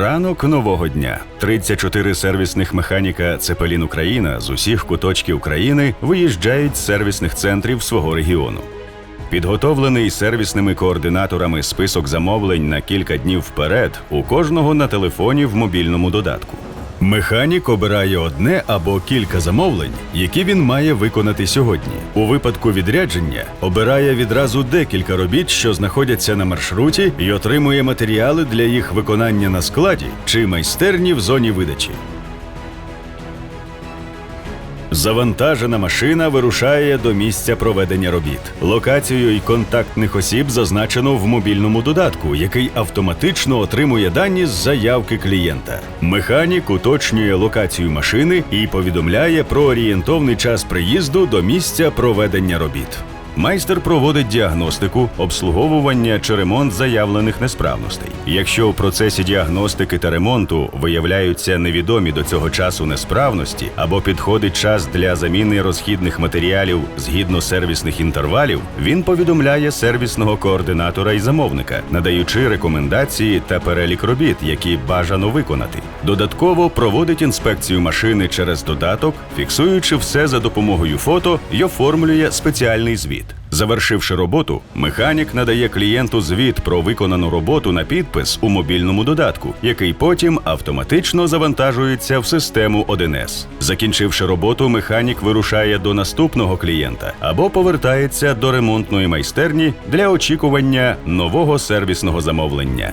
Ранок нового дня. 34 сервісних механіка Цепелін Україна з усіх куточків країни виїжджають з сервісних центрів свого регіону. Підготовлений сервісними координаторами список замовлень на кілька днів вперед у кожного на телефоні в мобільному додатку. Механік обирає одне або кілька замовлень, які він має виконати сьогодні. У випадку відрядження обирає відразу декілька робіт, що знаходяться на маршруті, і отримує матеріали для їх виконання на складі чи майстерні в зоні видачі. Завантажена машина вирушає до місця проведення робіт. Локацію і контактних осіб зазначено в мобільному додатку, який автоматично отримує дані з заявки клієнта. Механік уточнює локацію машини і повідомляє про орієнтовний час приїзду до місця проведення робіт. Майстер проводить діагностику, обслуговування чи ремонт заявлених несправностей. Якщо у процесі діагностики та ремонту виявляються невідомі до цього часу несправності або підходить час для заміни розхідних матеріалів згідно сервісних інтервалів, він повідомляє сервісного координатора і замовника, надаючи рекомендації та перелік робіт, які бажано виконати. Додатково проводить інспекцію машини через додаток, фіксуючи все за допомогою фото й оформлює спеціальний звіт. Завершивши роботу, механік надає клієнту звіт про виконану роботу на підпис у мобільному додатку, який потім автоматично завантажується в систему 1С. Закінчивши роботу, механік вирушає до наступного клієнта або повертається до ремонтної майстерні для очікування нового сервісного замовлення.